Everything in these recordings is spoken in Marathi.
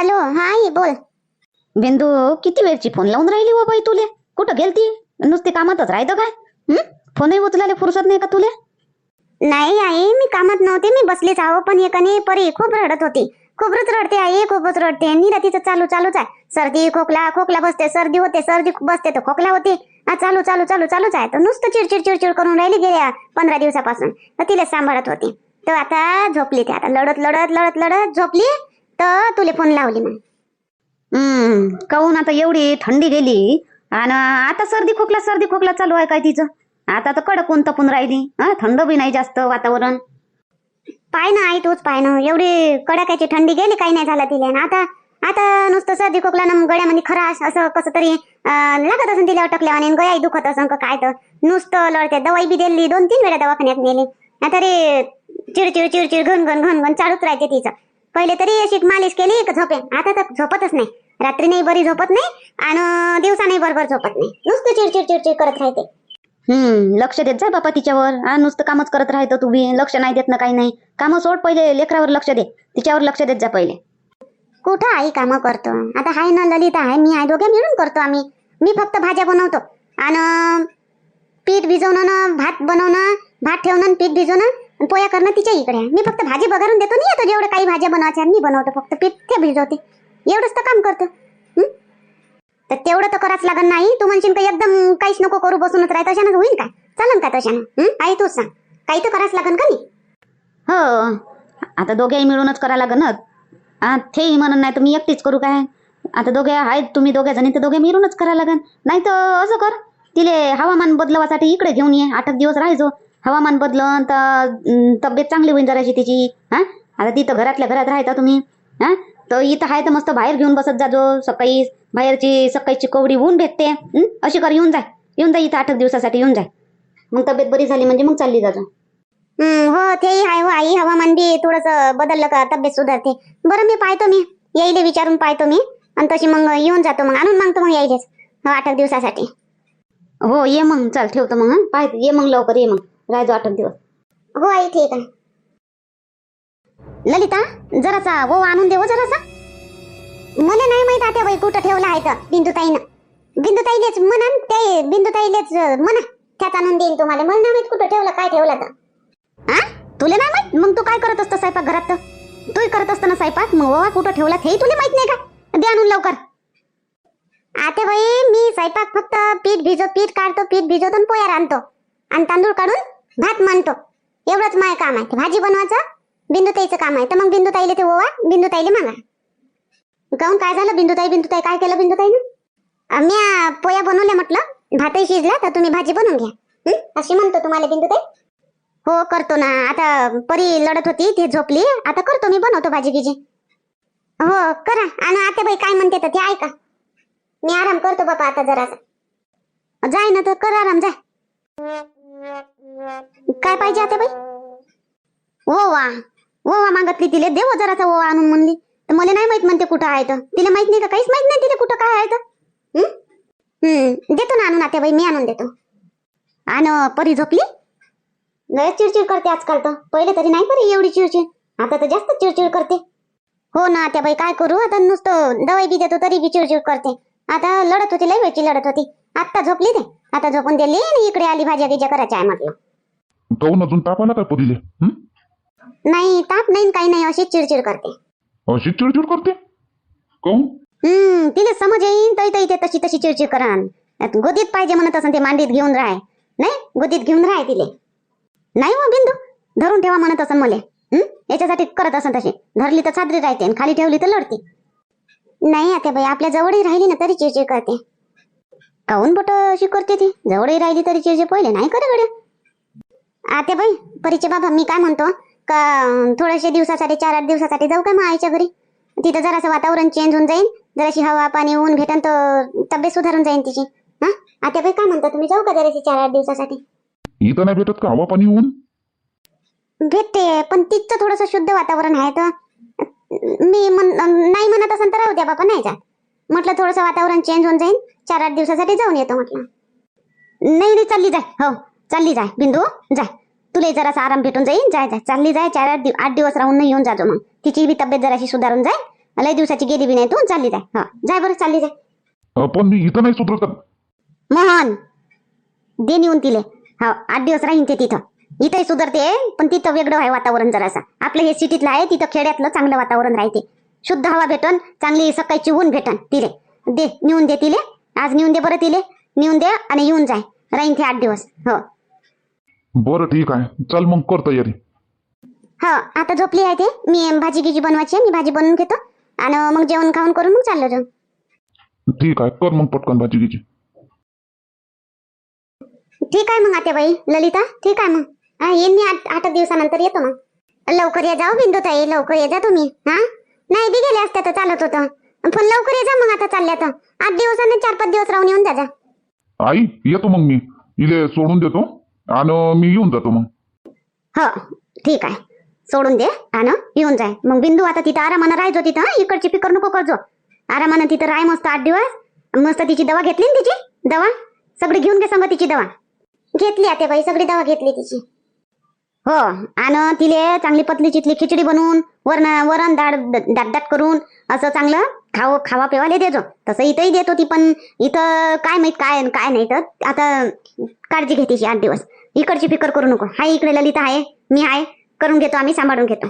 हॅलो हा आई बोल. बिंदू किती वेळची फोन लावून राहिली हो बाई तुले? कुठं गेलती? नुसती कामातच राहतं काय? हं? फोनही उचलायला फुरसत नाही का तुले? नाही आई मी कामात नव्हते मी बसलीच आहो पण एकाने परी खूप रडत होती. खूपच रडते आई खूपच रडते. निरा तिचं चालू चालूच आहे. सर्दी खोकला खोकला बसते सर्दी होते सर्दी बसते तर खोकला होते. हा चालू चालू चालू चालूच आहे. तर नुसतं चिडचिड चिडचिड करून राहिली गेल्या पंधरा दिवसापासून. तर तिला सांभाळत होती. तर आता झोपली ते आता लढत लढत लढत लढत झोपली. तर तुले फोन लावली मग. हम्म काहून आता एवढी थंडी गेली? आणि आता सर्दी खोकला सर्दी खोकला चालू आहे काय तिचं? आता तर कडक ऊन तपून राहिली. हा थंड बी नाही जास्त वातावरण. पाय ना आई तूच पाय ना. एवढी कडाक्याची थंडी गेली काही नाही झालं तिला. आणि आता आता नुसतं सर्दी खोकला ना गळ्यामध्ये खराश असं कसं तरी अं, लागत असं तिला अटकल्या आणि गळ्याही दुखत असं का काय तर. नुसतं लढते दवाई बी दिली. दोन तीन वेळा दवाखान्यात नेली. आता रे चिडचिड चिडचिड घन घन घन घन चालूच राहते तिचं. पहिले तरी अशी मालिश केली का झोपे. आता तर झोपतच नाही. रात्री नाही बरी झोपत नाही आणि दिवसा नाही बरोबर झोपत नाही. नुसतं चिडचिड चिडचिड करत राहते. हम्म लक्ष देत जाय बापा तिच्यावर. हा नुसतं कामच करत राहतं तू बी. लक्ष नाही देत ना काही नाही. कामं सोड पहिले लेकरावर लक्ष दे. तिच्यावर लक्ष देत जा पहिले. कुठं आई कामं करतो? आता हाय ना ललिता आहे मी आहे. दोघे मिळून करतो आम्ही. मी फक्त भाज्या बनवतो. आणि पीठ भिजवणं भात बनवणं भात ठेवणं पीठ भिजवणं पोया करणं तिच्या इकडे आहे. मी फक्त भाजी बघारून देतो. नाही येतो जेवढं काही भाज्या बनवायच्या मी बनवतो. फक्त पीठ ते भिजवते. एवढंच तर काम करतो. तर तेवढं तर कराच लागत नाही तू म्हणशील का एकदम काहीच नको करू बसूनच राहत तशानं होईल काय चालन का तशानं? आई तूच सांग. काही तर कराच लागन का नाही? हो. आता दोघेही मिळूनच करा लागन तेही म्हणून नाही तर मी एकटीच करू काय? आता दोघे आहेत तुम्ही दोघे जणी तर दोघे मिळूनच करा लागन नाही तर असं कर. तिले हवामान बदलवासाठी इकडे घेऊन ये. आठ एक दिवस राहायचो. हवामान बदलन तर तब्येत चांगली होईन जराशी तिची हा? आता तिथं घरातल्या घरात राहता तुम्ही हा? तर इथं आहे तर मस्त बाहेर घेऊन बसत जाजो सकाळी बाहेरची सकाळची कोवडी ऊन भेटते हं? अशी कर येऊन जाय येऊन जाय इथं आठ दिवसासाठी येऊन जाय मग तब्येत बरी झाली म्हणजे मग चालली जाजो हम्म, हो तेही आहे हो आई हवामान बी थोडस बदललं का तब्येत सुधारते. बरं मी पाहतो मी यायले विचारून पाहतो मी आणि तशी मग येऊन जातो मग आणून मागतो मग यायलेच हो आठ दिवसासाठी. हो ये मग चल ठेवतो मग पाय ये मग लवकर ये मग. राहायचो आठ दिवस. हो आई ठीक आहे. ललिता जरासा वो आणून देव जरासा. मला नाही माहीत आता बाई कुठं ठेवला आहे तर बिंदुताईनं. बिंदुताईलेच म्हणा ते बिंदुताईलेच म्हणा. त्यात आणून देईन तुम्हाला. मला नाही माहीत कुठं ठेवलं काय ठेवलं तर. हा तुला नाही माहीत? मग तू काय करत असतं स्वयंपाक घरात तर? तूही करत असताना स्वयंपाक? मग वा कुठं ठेवला हे तुला माहीत नाही का? दे आणून लवकर. आता बाई मी स्वयंपाक फक्त पीठ भिजव पीठ काढतो पीठ भिजवतो आणि पोयार आणतो. आणि तांदूळ काढून भात म्हणतो एवढंच माझं काम आहे. भाजी बनवायचं बिंदुताईचं काम आहे. तर मग बिंदुताईले ते ओवा बिंदुताईले मागा. काऊन काय झालं? बिंदुताई बिंदुताई काय केलं बिंदुताईनं? मी पोया बनवल्या म्हटलं. भातही शिजला तर तुम्ही भाजी बनवून घ्या. अशी म्हणतो तुम्हाला बिंदुताई. हो करतो ना. आता परी लढत होती ती झोपली. आता करतो मी बनवतो भाजी गिजी हो करा. आणि आता बाई काय म्हणते तर ते ऐका. मी आराम करतो बाबा आता जरासा. जाय ना तर कर आराम जाय काय पाहिजे आता बाई? ओ वा ओ वा मागतली तिले. देव जराचा ओ आणून म्हणली. तर मला नाही माहीत म्हणते कुठं आहे तर. तिला माहीत नाही का? काहीच माहीत नाही तिला कुठं काय आहे तर. देतो ना आणून आता बाई मी आणून देतो. आण परी झोपली? लय चिडचिड करते आजकाल तर. पहिले तरी नाही परी एवढी चिडचिड. आता तर जास्त चिडचिड करते. हो ना त्या बाई काय करू? आता नुसतं दवाई बी देतो तरी बी चिडचिड करते. आता लढत होती लय वेळची लढत होती. आत्ता झोपली ते. आता झोपून दिली आणि इकडे आली भाज्या गिज्या करायच्या आहे म्हटलं. काहून अजून ताप आला काय परीले हं? नाही ताप नाही न काही नाही अशी चिडचिड करते. अशी चिडचिड करते? काहून हम्म तिला समज येईन तरी तरी ते तशी तशी चिडचिड करान. गोदीत पाहिजे म्हणत असं ते मांडीत घेऊन राहाय. नाही गोदीत घेऊन राहाय तिले. नाही हो बिंदू. धरून ठेवा म्हणत असं मले. हं? याच्यासाठी करत असं तशी धरली तर सादरी राहते आणि खाली ठेवली तर लढते. नाही आता बाई आपल्या जवळही राहिली ना तरी चिडचिड करते. काहून बोट अशी करते ती. जवळही राहिली तरी चिडचिड पहिले नाही करे गड्या. आता बाई परीचे बाबा मी काय म्हणतो? का थोड्याशा दिवसासाठी चार आठ दिवसासाठी जाऊ का मग आईच्या घरी? तिथं जरासं वातावरण चेंज होऊन जाईल जराशी हवा पाणी ऊन भेटन तर तब्येत सुधारून जाईल तिची. हा? आता बाई काय म्हणता? तुम्ही जाऊ का जराशी चार आठ दिवसासाठी? इथं नाही भेटत का हवा पाणी ऊन? भेटते पण तिथचं थोडस शुद्ध वातावरण आहे तर. मी म्हण नाही म्हणत असेल तर राहू द्या बाबा नाही जा म्हटलं थोडंसं वातावरण चेंज होऊन जाईल चार आठ दिवसासाठी जाऊन येतो म्हटलं. नाही नाही चालली जाय. हो चालली जाय. बिंदू जाय. तुला जरासा आराम भेटून जाईल जाय जाय. चालली जाय. चार आठ दिव आठ दिवस राहून नाही येऊन जाजो मग. तिची बी तब्येत जराशी सुधारून जाईल लय दिवसाची गेली बी नाही तू. चालली जाय. हा जाय बरं चालली जाय. पण मी इथं नाही सुधरत. मोहन दे नेऊन तिले. हा आठ दिवस राहीन ते तिथं. इथंही सुधरते पण तिथं वेगळं आहे वातावरण जरासं. आपलं हे सिटीतलं आहे तिथं खेड्यातलं चांगलं वातावरण राहते. शुद्ध हवा भेटन चांगली सकाळची ऊन भेटन तिले. दे नेऊन दे तिले. आज नेऊन दे बरं तिले. नेऊन दे आणि येऊन जाय. राहीन ते आठ दिवस. हो. बरं ठीक आहे. चल मग कर तयारी. हो आता झोपली आहे ते. मी भाजी गिजी बनवायची आहे. मी भाजी बनवून घेतो. आणि मग जेवण खाऊन करून मग चाललो जाऊ. ठीक आहे. कर मग पटकन भाजी गिजी. ठीक आहे मग आत्याबाई. ललिता ठीक आहे मग. हा येईन मी आठ आठ दिवसानंतर येतो मग. लवकर ये जाऊ. बिंदू ताई लवकर ये जा तुम्ही. हा? नाही बी गेले असते तर चालत होतं. पण लवकर ये जा मग आता चालल्या तर. आठ दिवसाने चार पाच दिवस राहून येऊन जा जा. आई येतो मग मी. इले सोडून देतो. आणि मी येऊन जातो मग. हो ठीक आहे. सोडून दे आणि येऊन जाय. मग बिंदू आता तिथं आरामानं राहायचो तिथं. हं? इकडची फिकर नको करजो. आरामानं तिथं राय मस्त आठ दिवस. मस्त तिची दवा घेतली ना तिची? दवा? सगळी घेऊन घे संग तिची दवा. घेतली आता बाई सगळी दवा घेतली तिची. हो. आणि तिले चांगली पतली चितली खिचडी बनवून वरण वरण दाड दाट दाट करून असं चांगलं खाव खावा पेवाले देतो तसं इथंही देतो ती पण इथं काय माहीत काय आणि काय नाही. तर आता काळजी घेते आठ दिवस. इकडची फिकर करू नको. हाय इकडे ललिता आहे मी आहे करून घेतो आम्ही सांभाळून घेतो.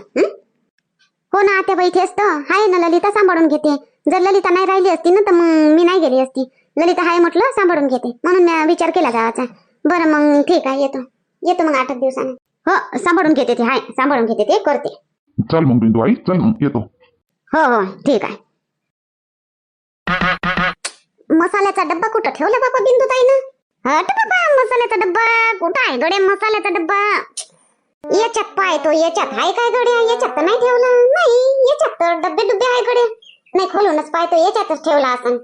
हो? ना आता बाई तेच तर. आहे ना ललिता सांभाळून घेते. जर ललिता नाही राहिली असती ना तर मग मी नाही गेली असती. ललिता आहे म्हटलं सांभाळून घेते. म्हणून मी विचार केला जावाचा. बरं मग ठीक आहे येतो. येतो मग आठ दिवसाने. हो सांभाळून घेते ते हाय सांभाळून घेते ते करते. चल मग बिंदू आई चल मग येतो. हो हो ठीक आहे. मसाल्याचा डब्बा कुठं ठेवला बाबा बिंदू ताईनं हट बाबा मसाल्याचा डब्बा कुठं आहे गड्या मसाल्याचा डब्बा? याच्यात पाय तो याच्यात आहे काय गड्या? याच्यात तर नाही ठेवला. नाही याच्यात तर डब्बे डुब्बे आहे गड्या. नाही खोलूनच पाय तो याच्यातच ठेवला असन.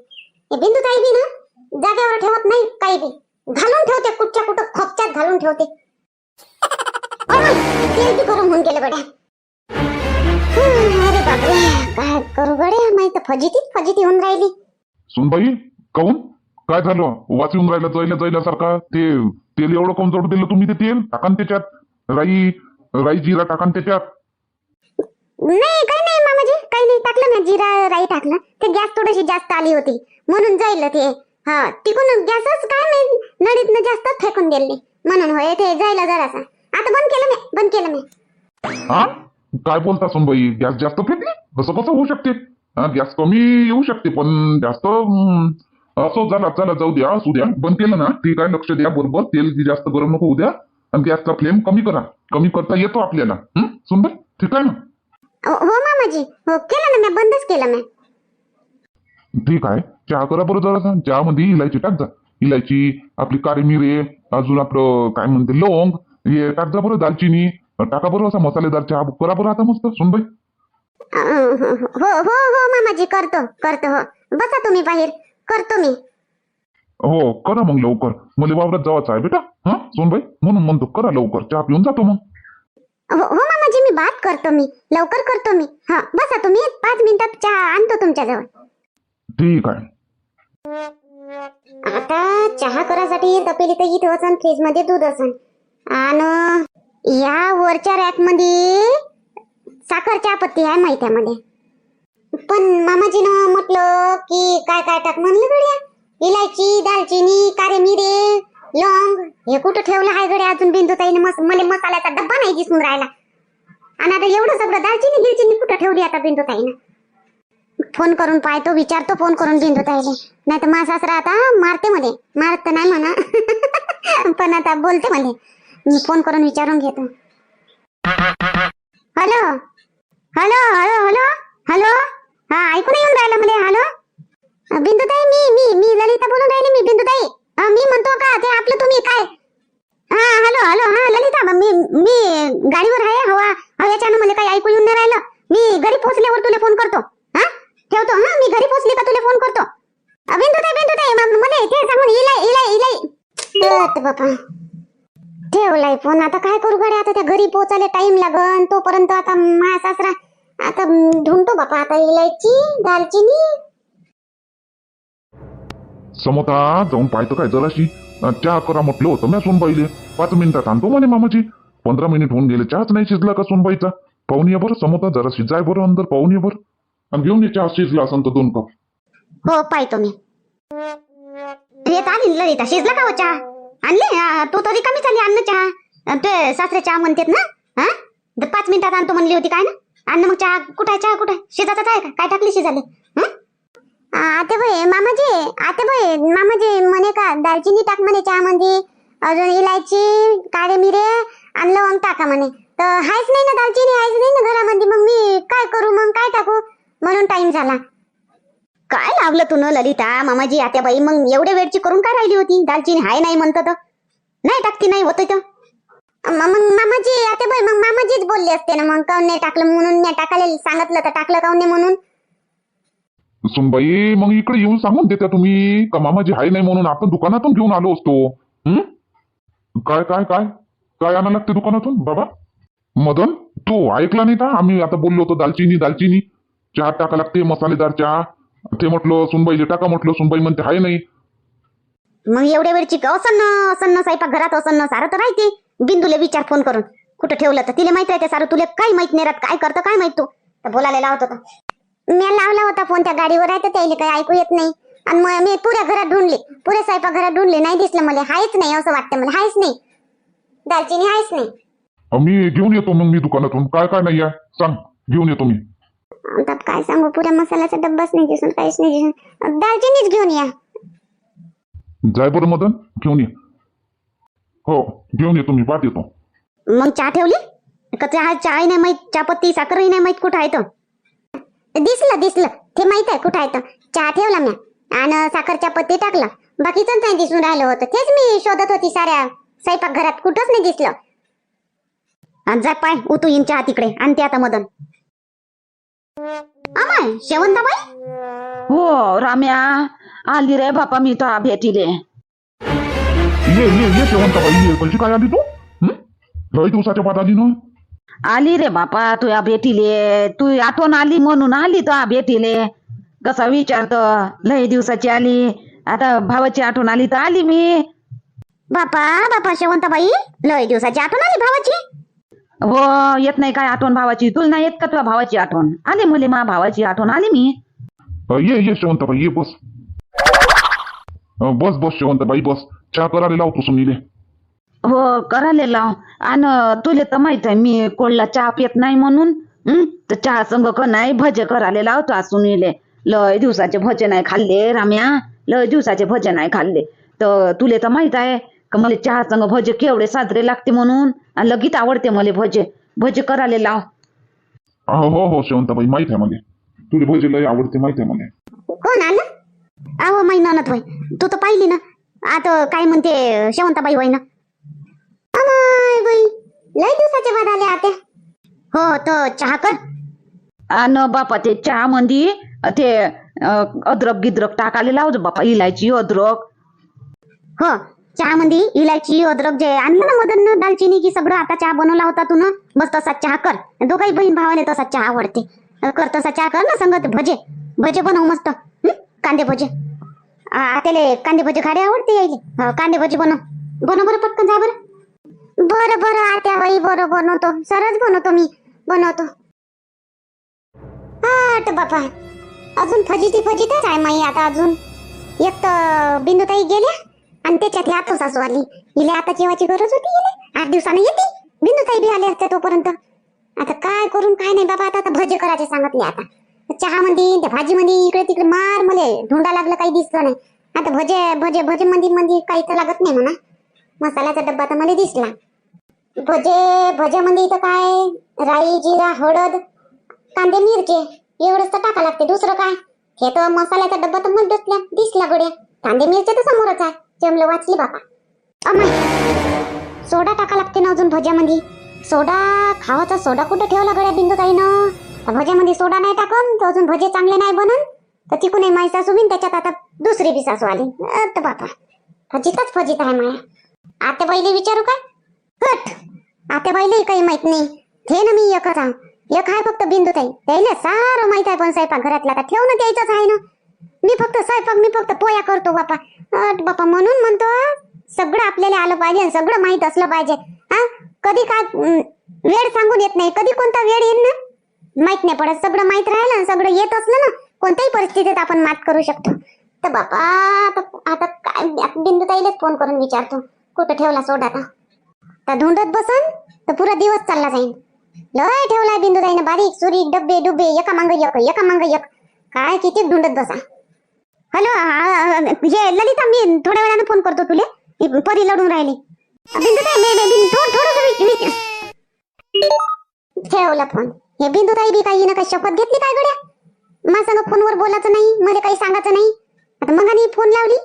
हे बिंदू ताई बी ना जागेवर ठेवत नाही काही बी. घालून ठेवते कुठच्या कुठं खोपच्यात घालून ठेवते. बी गरम होऊन गेलं गड्या अरे बापरे. काय करू गड्या माहीत फजितीच फजिती होऊन राहिली. सुनबाई काऊन? काय झालं? वाचून राहिलं जैल्या जैल्यासारखा ते तेल एवढं कोण जोड दिलं तुम्ही ते तेल? टाकान त्याच्यात. राई राई जिरा टाकान त्याच्यात. नाही काही नाही मामाजी. काही नाही टाकलं ना जिरा राई टाकलं. ते गॅस थोडीशी जास्त आली होती. म्हणून जाईल ते. हा तिकून गॅसच काय नाही. नळीतनं जास्त फेकून दिले. म्हणून होय ते जायला जरासा. आता बंद केलं मी बंद केलं मी. हा? काय बोलता सुनबाई? गॅस जास्त फेकली? कसं कसं होऊ शकते? हा, गॅस कमी येऊ शकते पण जास्त असो झाला चला जाऊ द्या असू द्या. बंद केलं ना ठीक आहे लक्ष द्या बरोबर तेल जास्त गरम नको होऊ द्या. आणि गॅसचा फ्लेम कमी करा. कमी करता येतो आपल्याला? सुनबाई ठीक आहे ना? हो हो मामाजी. हो केलं ना मी बंदच केलं मी. ठीक आहे. चहा करा बरं जरा चहामध्ये इलायची टाक जा. इलायची आपली काळी मिरे अजून आपलं काय म्हणते लवंग हे टाक जा बरं दालचिनी टाका बरं असा मसालेदार चहा करा बरं आता मस्त सुनबाई. अं, हो हो हो मामाजी करतो करतो हो. बसा तुम्ही बाहेर करतो मी. हो करा मग लवकर. मला वावरात जावाचं आहे बेटा. हा सोनबाई म्हणून म्हणतो करा लवकर चहा पिऊन जातो मग. हो हो मामाजी मी बात करतो मी. लवकर करतो मी. हा बसा तुम्ही पाच मिनिटात चहा आणतो तुमच्याजवळ. ठीक आहे. आता चहा करायसाठी तपेली तर इथं असन फ्रीजमध्ये दूध असन. आणि या वरच्या रॅकमध्ये साखर चहा आहे माहित्यामध्ये. पण मामाजीनं म्हटलं की काय काय टाक म्हणलं गड्या? इलायची दालचिनी कारे मिरे लवंग हे कुठं ठेवलं आहे गड्या? अजून बिंदू ताईने मस मला मसाल्याचा डब्बा नाही दिसून राहिला. आणि आता एवढं सगळं दालचिनी गिलचिनी कुठं ठेवली आता बिंदू ताईनं फोन करून पाहतो विचारतो फोन करून बिंदू ताईले नाही तर माझा सासरा आता मारते मध्ये मारत नाही म्हणा. पण आता बोलते मध्ये मी फोन करून विचारून घेतो. Hello? Hello? Hello? Hello? Hello? हा ऐकून येऊन राहिलं मला. हॅलो? बिंदुताई मी मी मी ललिता बोलून राहिले मी बिंदुताई. मी म्हणतो का ते आपलं तुम्ही काय? हा हॅलो हॅलो हा ललिता मी मी गाडीवर आहे हवा हव्याच्यानं मला काही ऐकू येऊन नाही राहिलं. मी घरी पोहोचल्यावर तुला फोन करतो. हा? ठेवतो हा? मी घरी पोहोचले का तुला फोन करतो? अं, बिंदुताई बिंदुताई मला ते सांगून इलाय इलाय इलाय. बापा. ठेवलाय फोन आता काय करू गड्या? आता त्या घरी पोहोचायला टाइम लागन तोपर्यंत आता माझा सासरा आता ढूंढतो बापा आता इलायची दालचिनी. समोता जाऊन पाहतो काय जराशी. चहा करा म्हटलं होतं मी सोनबाईले. पाच मिनिटात आणतो म्हणे मामाची पंधरा मिनिट होऊन गेले चहाच नाही शिजला का सोनबाईचा? पाहून ये बरं समोता जरा शिजाय बरं अंदर पाहून ये बरं. आणि घेऊन ये चहा शिजला असन तर दोन कप. हो पाहतो मी. येत आली ललिता शिजला का हो चहा? आणले? आ, तू तरी कमी झाली अन्न चहा. अन ते सासरे चहा म्हणतात ना? हा? तर पाच मिनिटात आणतो म्हणली होती काय ना? अन्न मग चहा कुठं आहे? चहा कुठं आहे? शिजाचाच आहे का? काय टाकली शिजाले आते भाई मामाजी आते भाई मामाजी म्हणे का दालचिनी टाक म्हणे चहामध्ये अजून इलायची काळे मिरे आणि लवंग टाका म्हणे. तर हायच नाही ना दालचिनी हायच नाही ना घरामध्ये मग मी काय करू? मग काय टाकू? म्हणून टाइम झाला. काय लावलं तू न ललिता? मामाजी आत्या बाई मग एवढ्या वेळची करून काय राहिली होती? दालचिनी हाय नाही म्हणत तर? नाही टाकती नाही होत मग मामाजी आत्या बाई मग मामाजीच बोलले असते ना मग काऊन नाही टाकलं म्हणून? मी टाकायला सांगितलं तर टाकलं काऊन नाही म्हणून? सुनबाई मग इकडे येऊन सांगून देता तुम्ही. का मामाजी हाय नाही म्हणून आपण दुकानातून घेऊन आलो असतो? हम्म काय काय काय? काय आणा लागते दुकानातून बाबा? मदन तू ऐकला नाही का? आम्ही आता बोललो होतो दालचिनी दालचिनी. चहा टाका लागते मसालेदार चहा. ते म्हटलं सुनबाईले टाका म्हटलं सुनबाई म्हणते हाय नाही. मग एवढ्या वेळची असन्न असन्न स्वयंपाक घरात असन्न सारं तर राहते. बिंदूले विचार फोन करून. कुठं ठेवलं तर तिला माहीत राहते सारं तुला काही माहीत नाही राहत काय करतं काय माहीत तू? तर बोलायला लावत होता. मी लावला होता फोन त्या गाडीवर आहे तर त्याला काही ऐकू येत नाही. आणि मग मी पुऱ्या घरात ढूंढले. पुऱ्या स्वयंपाक घरात ढूंढले नाही दिसलं मला हायच नाही असं वाटतं मला हायच नाही. दालचिनी हायच नाही. मी घेऊन येतो मग मी दुकानातून. काय काय नाही आहे सांग घेऊन येतो मी. आता काय सांगू? पुऱ्या मसाल्याचा डब्बाच नाही दिसून काहीच नाही दिसून. दालचिनीच घेऊन या. जाय बरं मदन घेऊन ये. हो घेऊन येतो मी पाठ येतो. मग चहा ठेवली? का चहा चहा नाही माहीत चहापत्ती साखरही नाही माहीत कुठं आहे तर दिसलं दिसलं. ते माहीत आहे कुठं आहे तर चहा ठेवला मी आणि साखरच्या पत्ती टाकला. बाकीच नाही दिसून राहिलं होतं. तेच मी शोधत होती साऱ्या स्वयंपाक घरात कुठंच नाही दिसलं. आणि जा पाय उतू येईन चहा तिकडे आणते आता मदन. अमाय शेवंताबाई? हो राम्या. आली रे बापा मी तो भेटीले. ये ये ये शेवंताबाई ये कशी काय आली तू? हं? लय दिवसाच्या बाद आली ना? आली रे बापा तुया भेटीले. तू आठवण आली म्हणून आली तो भेटीले. कसा विचारत लय दिवसाची आली. आता भावाची आठवण आली तर आली मी. बापा बापा शेवंताबाई लय दिवसाची आठवण आली भावाची. हो येत नाही काय आठवण भावाची? तुला नाही येत का तुझ्या भावाची आठवण? आली मुली मा भावाची आठवण. आली मी. अं, ये ये शेवंताबाई ये बस. अं, बस बस शेवंताबाई बस. चहा करायला लावतो सुनीले हो करायला लाव. आणि तुले तर माहीत आहे मी कोळला चहा पित नाही म्हणून. हं? तर चहा संग का नाही भजे करायला लावतो आज सुनीले लय दिवसाचे भजे नाही खाल्ले राम्या. लय दिवसाचे भजे नाही खाल्ले. तर तुले तर माहीत आहे का मला चहा संग भजे केवढे साजरे लागते म्हणून? आणि लगेच आवडते मला भजे. भजे करायला लाव. हो हो शेवंताबाई माहीत आहे मला. तुला भजी लय आवडते माहीत आहे मला. कोण आलं अहो माई ननद होय. तू तर पाहिली ना. आता काय म्हणते शेवंताबाई होय ना. अमाय बाई लय दिवसाच्या बाद आले आते हो तर चहा कर. आणि बापा ते चहा मंदी ते अं, अद्रक गिद्रक टाकायला लावतो बापा. इलायची अद्रक. हो चहा मध्ये इलायची अद्रक जे आणलं ना मदन दालचिनी की सगळं आता चहा बनवला होता तू ना. बस तसा चहा कर. दोघाही बहीण भावाने तसा चहा आवडते. कर तसा चहा कर ना संगत. भजे. भजे बनव मस्त. कांदे भजे. आ, कांदे भजे खाडे आवडते यायले. कांदे भजे बनव. बनव बरं पटकन जा बरं. बरं बरं आत्या बाई बरं बनवतो. सरच बनवतो मी. बनवतो. हाट बापा. अजून फजिती फजितच आहे माई आता अजून. एक तर बिंदुताई गेल्या. आणि त्याच्यात आता सासू आली हिला आता जेवायची गरज होती हिला. आठ दिवसानं येते. बिंदुताई बी आले असते तोपर्यंत. आता काय करून काय नाही बाबा आता भजे करायचे सांगितले आता. चहा मध्ये त्या भाजी मध्ये इकडे तिकडे मार मले ढोंडा लागलं काही दिसलं नाही. आता भजे भजे भजे मध्ये मध्ये काही तर लागत नाही म्हणा. मसाल्याचा डब्बा तर मला दिसला. भजे भज्यामध्ये म्हणजे इथं काय? राई जिरा हळद कांदे मिरचे. एवढंच तर टाका लागते. दुसरं काय? हे तर मसाल्याचा डब्बा तर मग दिसला गड्या. कांदे मिरचे तर समोरच आहे. जमलं वाचली बापा. अमाय सोडा टाका लागते ना अजून भज्यामध्ये सोडा खावाचा सोडा कुठं ठेवला गड्या बिंदू ताईनं भज्यामध्ये सोडा नाही टाकून तर अजून भजे चांगले नाही बनन तर तिकून माई सासू बिन त्याच्यात आता दुसरी बी सासू आली. अत बापा. फजितच फजित आहे माया. आता पहिले विचारू काय? हट! आता पहिले काही माहीत नाही. थे ना मी एकच आहे एक आहे फक्त बिंदू ताई त्याला सारं माहीत आहे पण स्वयंपाक घरातला. का ठेव ना द्यायचंच आहे ना. मी फक्त स्वयंपाक मी फक्त पोया करतो बापा. अट बापा म्हणून म्हणतो सगळं आपल्याला आलं पाहिजे आणि सगळं माहीत असलं पाहिजे. हा? कधी काय वेळ सांगून येत नाही. कधी कोणता वेळ येईल ना? माहीत नाही पडत. सगळं माहीत राहिलं सगळं येत असलं ना कोणत्याही परिस्थितीत आपण मात करू शकतो. तर बापा आता काय बिंदू ताईलाच फोन करून विचारतो. कुठं ठेवला सोडा आता? तर धुंडत बसन तर पुरा दिवस चालला जाईल लय ठेवलाय बिंदू ताईनं बारीक सुरीक डब्बे डुबे एका मांग एक एका मांग एक. काय किती धुंडत बसा. हॅलो हे म्हणजे ललिता मी थोड्या वेळानं फोन करतो तुले. परी लढून राहिली. बिंदू ठेवला फोन हे बिंदू ताई बी काही ना काही शपथ घेतली काय गड्या? माझ्या फोनवर बोलायचं नाही मला काही सांगायचं नाही. आता मग आणि फोन लावली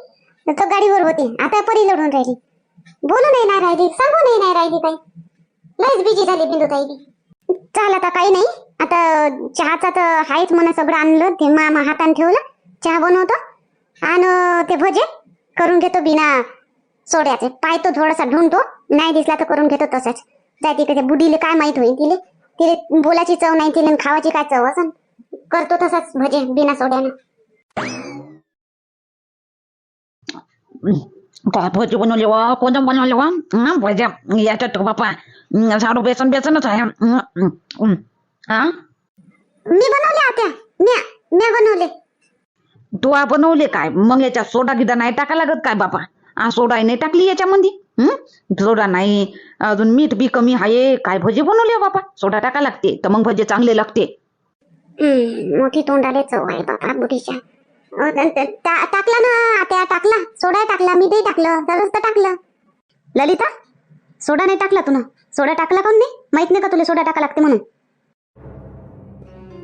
तर गाडीवर होती. आता परी लढून राहिली. बोलू नाही ना राहिली सांगू नाही नाही राहिली काही. लयच बिजी झाली बिंदू ताई बी. चाल आता काही नाही. आता चहाचा तर हायच म्हणा सगळं आणलं ते मामा हाताने ठेवलं चहा बनवतो. आणि ते भजे करून घेतो बिना सोड्याचे. पाहतो थोडासा ढूंढतो नाही दिसला तर करून घेतो तसंच. जाय तिकडे बुडीले काय माहीत होईल तिले? तिले बोलाची चव नाही तिले आणि खावाची काय चव असं करतो तसाच भजे बिना सोड्यानं. काय भजी बनवले वा? कोणतं बनवले वा? भज्या याच्यात बापा साडू बेसन बेसनच आहे. हं, मी बनवले आत्या म्या म्या बनवले. तू बनवले काय? मग याच्यात सोडा गिदा नाही टाका लागत काय बापा? आ सोडा नाही टाकली याच्यामध्ये हम्म सोडा नाही. अजून मीठ बी कमी आहे काय भजी बनवले हो बापा? सोडा टाका लागते. तर मग भजे चांगले लागते. हम्म, मोठी तोंडाले चव आहे बापा बुढीच्या अ, त- त- टा- टाकला ना आत्या टाकला. सोडा टाकला मी ते टाकलं तरच तर टाकलं. ललिता सोडा नाही टाकला तू ना सोडा टाकला काऊन नाही माहीत नाही का तुला सोडा टाका लागते म्हणून?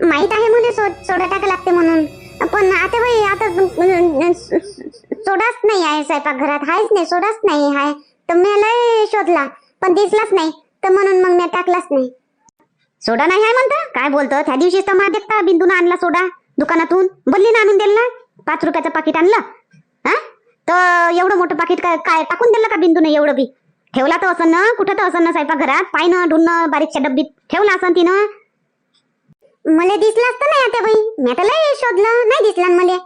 माहीत आहे मला सो- सोडा टाका लागते म्हणून. पण आता बाई आता म्हणजे सोडाच नाही आहे स्वयंपाकघरात आहेच नाही सोडाच नाही आहे. तर मी लय शोधला पण दिसलाच नाही. तर म्हणून मग मी टाकलाच नाही. सोडा नाही आहे म्हणता? काय बोलतो त्या दिवशीच तर मा देखता बिंदून आणला सोडा दुकानातून. बल्लीनं आणून दिला पाच रुपयाचं पाकिट आणलं. हा? तर एवढं मोठं पाकिट काय काय टाकून दिलं का बिंदूने एवढं बी? ठेवला तर असं ना कुठं तर असं ना स्वयंपाकघरात पायनं ढुणं बारीकच्या डब्बीत ठेवला असं तिनं. मला दिसलाच तर नाही आता बाई. मी आता लय शोधलं. नाही दिसला मला.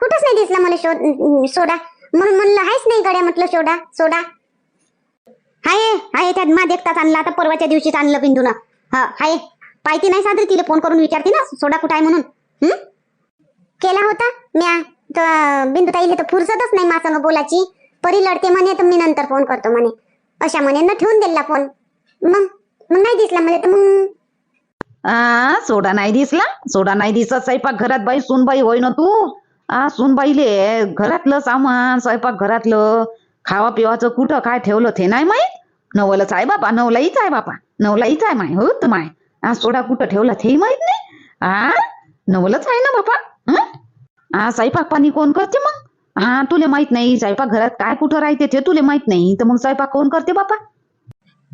कुठंच नाही दिसला मला शोध सोडा. म्हणून म्हणलं आहेच नाही गड्या म्हटलं सोडा सोडा. हाय हाय त्यात मा देखताच आणला आता परवाच्या दिवशीच आणलं बिंदून हा हाय. पाहिती नाही सादरी तिला फोन करून विचारते ना. सोडा कुठं आहे म्हणून. हम्म केला होता म्या. तर बिंदू ताईले तर फुरसतच नाही माझ्या बोलाची परी लढते म्हणे तर मी नंतर फोन करतो म्हणे. अशा म्हणे ठेवून दिला फोन. मग मग नाही दिसला मला तर मग आ सोडा नाही दिसला. सोडा नाही दिसत. स्वयंपाक घरात बाई सुनबाई होय ना तू? आ सुनबाईले घरातलं सामान स्वयंपाक घरातलं खावा पिवाचं कुठं काय ठेवलं ते नाही माहीत? नवलच आहे बापा नवलाईच आहे बापा नवलाईच आहे माय हो तर माय. आ सोडा कुठं ठेवला ते माहीत नाही. आ नवलच आहे ना बापा हा? स्वयंपाक पाणी कोण करते मग? हा तुले माहीत नाही स्वयंपाक घरात काय कुठं राहते ते तुले माहीत नाही तर मग स्वयंपाक कोण करते बापा?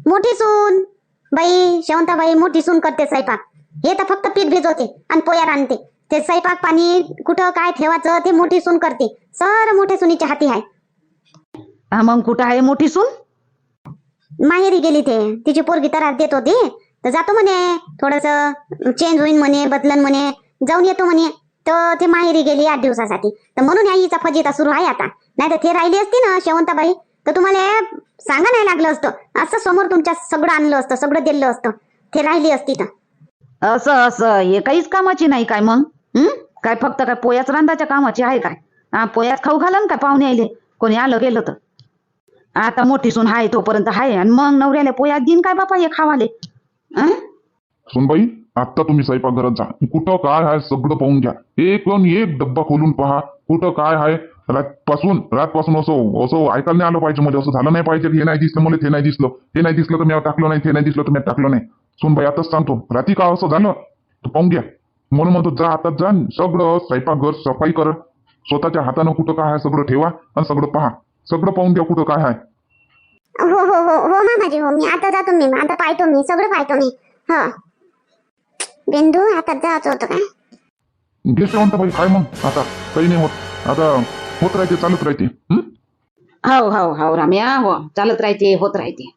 मोठी सून. बाई शेवंताबाई मोठी सून करते स्वयंपाक हे तर फक्त पीठ भिजवते आणि पोयार आणते ते स्वयंपाक पाणी कुठं काय ठेवायचं ते मोठी सून करते. सर मोठ्या सुनीच्या हाती आहे. मग कुठं आहे मोठी सून? माहेरी गेली ते. तिची पोरगी त्रास देत होती. तर जातो म्हणे थोडस चेंज होईन म्हणे बदलन म्हणे जाऊन येतो म्हणे. तर ते माहेरी गेली आठ दिवसासाठी. तर म्हणून या हिचा फजिता सुरू आहे आता. नाही तर ते राहिली असती ना शेवंताबाई तर तुम्हाला सांगा नाही लागलं असतं. असं समोर तुमच्या सगळं आणलं असतं सगळं दिलं असतं. ते राहिली असती तर. असं असं. हे काहीच कामाची नाही काय मग? हं? काय फक्त काय पोयाच रांधाच्या कामाची आहे काय? हा पोयाच खाऊ घालन काय पाहुणे आले कोणी आलं गेलं तर. आता मोठी सून हाय तोपर्यंत हाय. आणि मग नवऱ्याला पोयात देईन काय बापा हे खावाले? हं? सुनबाई आता तुम्ही स्वयंपाकघरात जा. कुठं काय आहे सगळं पाहून घ्या. एक एक डब्बा खोलून पहा. कुठं काय आहे? रातपासून रातपासून असं असं ऐकायला नाही आलं पाहिजे म्हणजे असं झालं नाही पाहिजे. हे नाही दिसलं मला ते नाही दिसलं. ते नाही दिसलं तर मी टाकलं नाही ते नाही दिसलं तर मी टाकलं नाही. सुन भाई आताच सांगतो. रात्री का असं झालं तर पाहून घ्या. म्हणून म्हणतो जा आता जा सगळं स्वयंपाकघर सफाई कर. स्वतःच्या हातानं कुठं काय आहे सगळं ठेवा आणि सगळं पहा. सगळं पाहून घ्या कुठं काय आहे. हो हो हो हो, हो मामाजी हो मी आता जातो मी. आता पाहतो मी सगळं पाहतो मी. हो. बिंदू आता जायचं होतं काय घे बाई काय मग आता काही नाही होत आता होत राहते चालत राहते हं? हो हो हो राम्या हो चालत राहते होत राहते